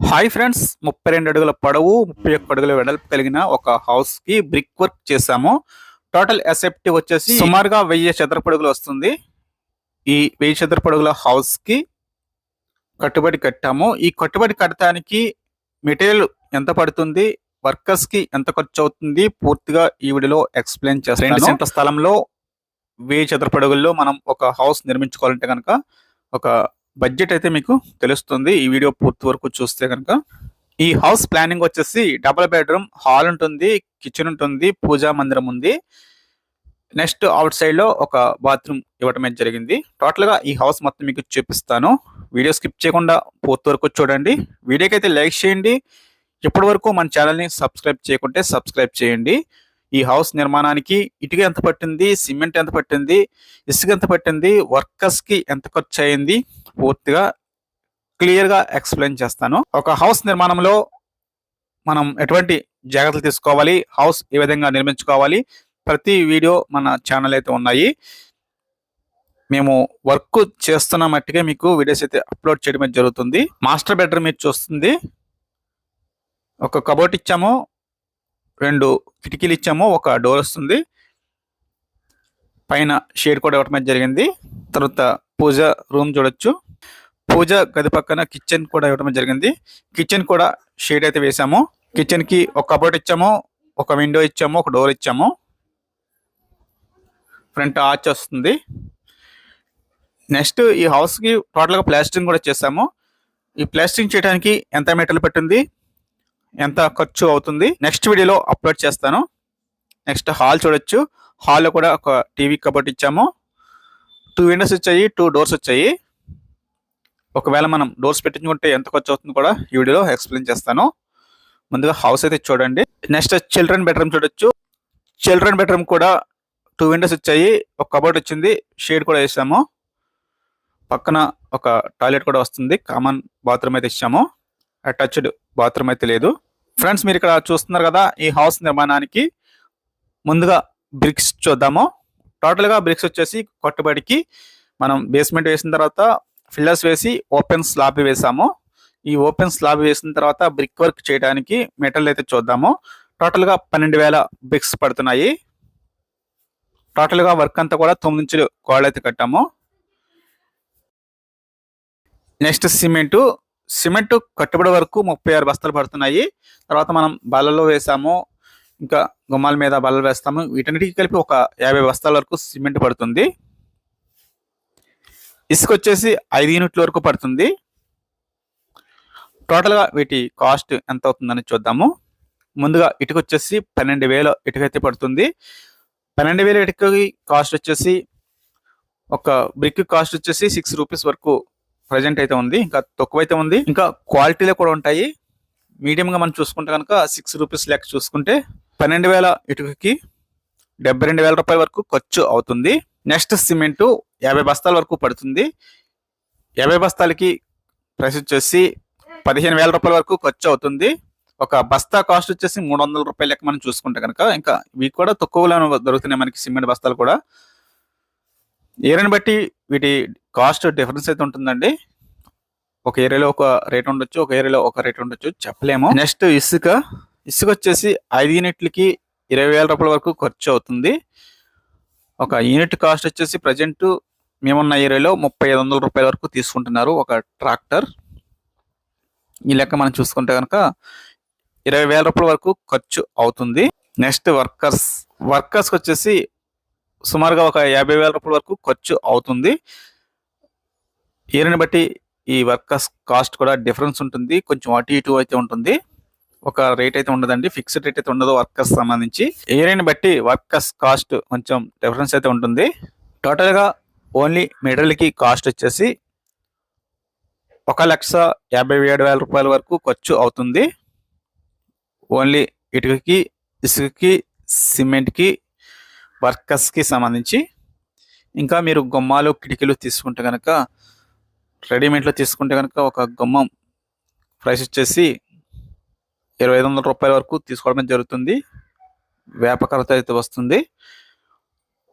Hi friends ముప్పై రెండు అడుగుల పొడవు ముప్పై ఒక్క అడుగుల వెడల్పు కలిగిన ఒక హౌస్కి బ్రిక్ వర్క్ చేసాము టోటల్ ఎసెప్ట్ వచ్చేసి సుమారుగా వెయ్యి చదరపడుగులు వస్తుంది. ఈ వెయ్యి చదరపడుగుల హౌస్కి కట్టుబడి కట్టాము. ఈ కట్టుబడి కట్టడానికి మెటీరియల్ ఎంత పడుతుంది వర్కర్స్కి ఎంత ఖర్చు అవుతుంది పూర్తిగా ఈ వీడియోలో ఎక్స్ప్లెయిన్ చేస్తాను. రెండు సెంట్ల స్థలంలో వెయ్యి చదరపడుగుల్లో మనం ఒక హౌస్ నిర్మించుకోవాలంటే కనుక ఒక బడ్జెట్ అయితే మీకు తెలుస్తుంది. ఈ వీడియో పూర్తి వరకు చూస్తే కనుక. ఈ హౌస్ ప్లానింగ్ వచ్చేసి డబుల్ బెడ్రూమ్ హాల్ ఉంటుంది కిచెన్ ఉంటుంది పూజా మందిరం ఉంది. నెక్స్ట్ అవుట్ సైడ్లో ఒక బాత్రూమ్ ఇవ్వటం జరిగింది. టోటల్గా ఈ హౌస్ మొత్తం మీకు చూపిస్తాను. వీడియో స్కిప్ చేయకుండా పూర్తి వరకు చూడండి. వీడియోకి అయితే లైక్ చేయండి. ఇప్పటి వరకు మన ఛానల్ని సబ్స్క్రైబ్ చేయకుంటే సబ్స్క్రైబ్ చేయండి. ఈ హౌస్ నిర్మాణానికి ఇటుక ఎంత పట్టింది? సిమెంట్ ఎంత పట్టింది? ఇసుక ఎంత పట్టింది? వర్కర్స్కి ఎంత ఖర్చు అయింది? పూర్తిగా క్లియర్గా ఎక్స్ప్లెయిన్ చేస్తాను. ఒక హౌస్ నిర్మాణంలో మనం ఎటువంటి జాగ్రత్తలు తీసుకోవాలి? హౌస్ ఏ విధంగా నిర్మించుకోవాలి? ప్రతి వీడియో మన ఛానల్ అయితే ఉన్నాయి. మేము వర్క్ చేస్తున్న మట్టిగా మీకు వీడియోస్ అయితే అప్లోడ్ చేయడం జరుగుతుంది. మాస్టర్ బెడ్రూమ్ మీరు చూస్తుంది. ఒక కబోర్డ్ ఇచ్చాము. రెండు కిటికీలు ఇచ్చాము ఒక డోర్ వస్తుంది. పైన షేడ్ కూడా ఇవ్వటం జరిగింది. తర్వాత పూజ రూమ్ చూడొచ్చు. పూజ గది పక్కన కిచెన్ కూడా ఇవ్వడం జరిగింది. కిచెన్ కూడా షేడ్ అయితే వేసాము. కిచెన్కి ఒక కబోర్డ్ ఇచ్చాము ఒక విండో ఇచ్చాము ఒక డోర్ ఇచ్చాము. ఫ్రంట్ ఆర్చ్ వస్తుంది. నెక్స్ట్ ఈ హౌస్కి టోటల్గా ప్లాస్టింగ్ కూడా చేసాము. ఈ ప్లాస్టింగ్ చేయడానికి ఎంత మెటీరియల్ పెట్టింది? ఎంత ఖర్చు అవుతుంది? నెక్స్ట్ వీడియోలో అప్లోడ్ చేస్తాను. నెక్స్ట్ హాల్ చూడొచ్చు. హాల్లో కూడా ఒక టీవీ కబోర్డ్ ఇచ్చాము. టూ విండోస్ వచ్చాయి టూ డోర్స్ వచ్చాయి. ఒకవేళ మనం డోర్స్ పెట్టించుకుంటే ఎంత ఖర్చు అవుతుంది కూడా ఈ వీడియోలో ఎక్స్ప్లెయిన్ చేస్తాను. ముందుగా హౌస్ అయితే చూడండి. నెక్స్ట్ చిల్డ్రన్ బెడ్రూమ్ చూడొచ్చు. చిల్డ్రన్ బెడ్రూమ్ కూడా టూ విండోస్ వచ్చాయి. ఒక కబోర్డ్ వచ్చింది. షేడ్ కూడా వేసాము. పక్కన ఒక టాయిలెట్ కూడా వస్తుంది. కామన్ బాత్రూమ్ అయితే ఇచ్చాము. అటాచ్డ్ బాత్రూమ్ అయితే లేదు. ఫ్రెండ్స్ మీరు ఇక్కడ చూస్తున్నారు కదా ఈ హౌస్ నిర్మాణానికి ముందుగా బ్రిక్స్ చూద్దాము. టోటల్గా బ్రిక్స్ వచ్చేసి కొట్టుబడికి మనం బేస్మెంట్ వేసిన తర్వాత ఫిల్లర్స్ వేసి ఓపెన్ స్లాబ్ వేసాము. ఈ ఓపెన్ స్లాబ్ వేసిన తర్వాత బ్రిక్ వర్క్ చేయడానికి మెటల్ అయితే చూద్దాము. టోటల్గా పన్నెండు వేల బ్రిక్స్ పడుతున్నాయి. టోటల్గా వర్క్ అంతా కూడా తొమ్మిది ఇంచులు గోడలు అయితే కట్టాము. నెక్స్ట్ సిమెంటు సిమెంట్ కట్టుబడి వరకు ముప్పై ఆరు బస్తాలు పడుతున్నాయి. తర్వాత మనం బల్లలో వేసాము. ఇంకా గుమ్మాల మీద బల్లలు వేస్తాము. వీటన్నిటికీ కలిపి ఒక యాభై బస్తాల వరకు సిమెంట్ పడుతుంది. ఇసుక వచ్చేసి ఐదు యూనిట్ల వరకు పడుతుంది. టోటల్గా వీటి కాస్ట్ ఎంత అవుతుందని చూద్దాము. ముందుగా ఇటుక వచ్చేసి పన్నెండు వేల ఇటుక అయితే పడుతుంది. పన్నెండు వేల ఇటుకకి కాస్ట్ వచ్చేసి ఒక బ్రిక్ కాస్ట్ వచ్చేసి సిక్స్ రూపీస్ వరకు ప్రజెంట్ అయితే ఉంది ఇంకా తక్కువ అయితే ఉంది. ఇంకా క్వాలిటీలో కూడా ఉంటాయి. మీడియంగా మనం చూసుకుంటే కనుక సిక్స్ రూపీస్ లెక్క చూసుకుంటే పన్నెండు వేల ఇటుకకి డెబ్బై రెండు వేల రూపాయల వరకు ఖర్చు అవుతుంది. నెక్స్ట్ సిమెంటు యాభై బస్తాల వరకు పడుతుంది. యాభై బస్తాలకి ప్రైస్ వచ్చేసి పదిహేను వేల రూపాయల వరకు ఖర్చు అవుతుంది. ఒక బస్తా కాస్ట్ వచ్చేసి మూడు వందల రూపాయల లెక్క మనం చూసుకుంటే కనుక ఇంకా ఇవి కూడా తక్కువలో దొరుకుతున్నాయి మనకి సిమెంట్ బస్తాలు కూడా. ఏరని బట్టి వీటి కాస్ట్ డిఫరెన్స్ అయితే ఉంటుందండి. ఒక ఏరియాలో ఒక రేట్ ఉండొచ్చు ఒక ఏరియాలో ఒక రేట్ ఉండొచ్చు చెప్పలేము. నెక్స్ట్ ఇసుక. ఇసుక వచ్చేసి ఐదు యూనిట్లకి ఇరవై వేల రూపాయల వరకు ఖర్చు అవుతుంది. ఒక యూనిట్ కాస్ట్ వచ్చేసి ప్రజెంట్ మేమున్న ఏరియాలో ముప్పై ఐదు వందల రూపాయల వరకు తీసుకుంటున్నారు ఒక ట్రాక్టర్. ఈ లెక్క మనం చూసుకుంటే కనుక ఇరవై వేల రూపాయల వరకు ఖర్చు అవుతుంది. Next workers. వర్కర్స్కి వచ్చేసి సుమారుగా ఒక యాభై వేల రూపాయల వరకు ఖర్చు అవుతుంది. ఏరియాని బట్టి ఈ వర్కర్స్ కాస్ట్ కూడా డిఫరెన్స్ ఉంటుంది. కొంచెం అటు ఇటు అయితే ఉంటుంది. ఒక రేట్ అయితే ఉండదండి. ఫిక్స్డ్ రేట్ అయితే ఉండదు వర్కర్స్ సంబంధించి. ఏరియాని బట్టి వర్కర్స్ కాస్ట్ కొంచెం డిఫరెన్స్ అయితే ఉంటుంది. టోటల్గా ఓన్లీ మెటీరియల్ కాస్ట్ వచ్చేసి ఒక లక్ష యాభై ఏడు వేల రూపాయల వరకు ఖర్చు అవుతుంది. ఓన్లీ ఇటుకకి ఇసుకకి సిమెంట్కి వర్కర్స్కి సంబంధించి. ఇంకా మీరు గుమ్మాలు కిటికీలు తీసుకుంటే కనుక రెడీమేడ్లో తీసుకుంటే కనుక ఒక గుమ్మం ప్రైస్ వచ్చేసి ఇరవై ఐదు వందల రూపాయల వరకు తీసుకోవడం జరుగుతుంది. వ్యాపకరత అయితే వస్తుంది.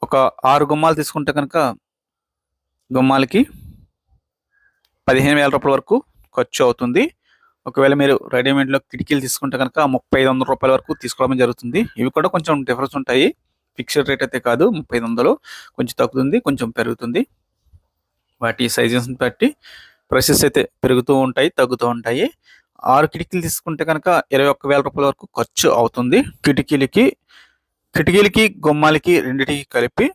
ఒక ఆరు గుమ్మాలు తీసుకుంటే కనుక గుమ్మాలకి పదిహేను వేల రూపాయల వరకు ఖర్చు అవుతుంది. ఒకవేళ మీరు రెడీమేడ్లో కిటికీలు తీసుకుంటే కనుక ముప్పై ఐదు వందల రూపాయల వరకు తీసుకోవడం జరుగుతుంది. ఇవి కూడా కొంచెం డిఫరెన్స్ ఉంటాయి. ఫిక్స్డ్ రేట్ అయితే కాదు ముప్పై ఐదు వందలు. కొంచెం తగ్గుతుంది కొంచెం పెరుగుతుంది. వాటి సైజెస్ని బట్టి ప్రైసెస్ అయితే పెరుగుతూ ఉంటాయి తగ్గుతూ ఉంటాయి. ఆరు కిటికీలు తీసుకుంటే కనుక ఇరవై ఒక్క వేల రూపాయల వరకు ఖర్చు అవుతుంది. కిటికీలకి కిటికీలకి గుమ్మాలకి రెండిటికి కలిపి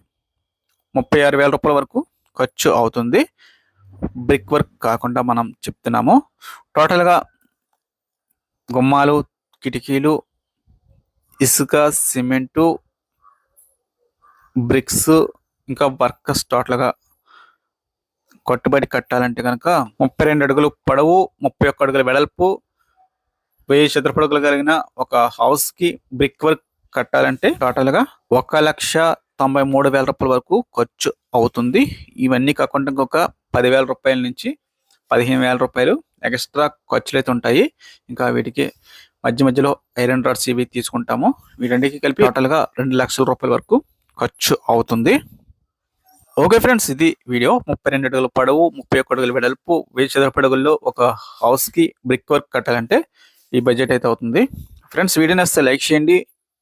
ముప్పై ఆరు వేల రూపాయల వరకు ఖర్చు అవుతుంది. బ్రిక్ వర్క్ కాకుండా మనం చెప్తున్నాము. టోటల్గా గుమ్మాలు కిటికీలు ఇసుక సిమెంటు బ్రిక్స్ ఇంకా వర్కర్స్ టోటల్గా కట్టుబడి కట్టాలంటే కనుక ముప్పై రెండు అడుగులు పొడవు ముప్పై ఒక్క అడుగుల వెడల్పు వెయ్యి చతురపడుగులు కలిగిన ఒక హౌస్కి బ్రిక్ వర్క్ కట్టాలంటే టోటల్గా ఒక లక్ష తొంభై మూడు వేల రూపాయల వరకు ఖర్చు అవుతుంది. ఇవన్నీ కాకుండా ఇంకొక పదివేల రూపాయల నుంచి పదిహేను వేల రూపాయలు ఎక్స్ట్రా ఖర్చులు అయితే ఉంటాయి. ఇంకా వీటికి మధ్య మధ్యలో ఐరన్ రాడ్స్ ఇవి తీసుకుంటాము. వీటన్నిటికీ కలిపి టోటల్గా రెండు లక్షల రూపాయల వరకు ఖర్చు అవుతుంది. ఓకే ఫ్రెండ్స్ ఇది వీడియో ముప్పై రెండు అడుగుల పొడవు ముప్పై ఒక్క అడుగుల వెడల్పు వెయ్యి చదరపు అడుగుల్లో ఒక హౌస్కి బ్రిక్ వర్క్ కట్టాలంటే ఈ బడ్జెట్ అయితే అవుతుంది. ఫ్రెండ్స్ వీడియో నచ్చితే లైక్ చేయండి.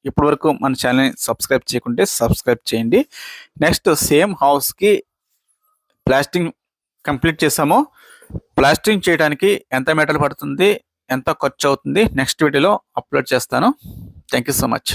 ఇప్పటి వరకు మన ఛానల్ని సబ్స్క్రైబ్ చేయకుంటే సబ్స్క్రైబ్ చేయండి. నెక్స్ట్ సేమ్ హౌస్కి ప్లాస్టింగ్ కంప్లీట్ చేసాము. ప్లాస్టింగ్ చేయడానికి ఎంత మెటల్ పడుతుంది ఎంత ఖర్చు అవుతుంది నెక్స్ట్ వీడియోలో అప్లోడ్ చేస్తాను. Thank you so much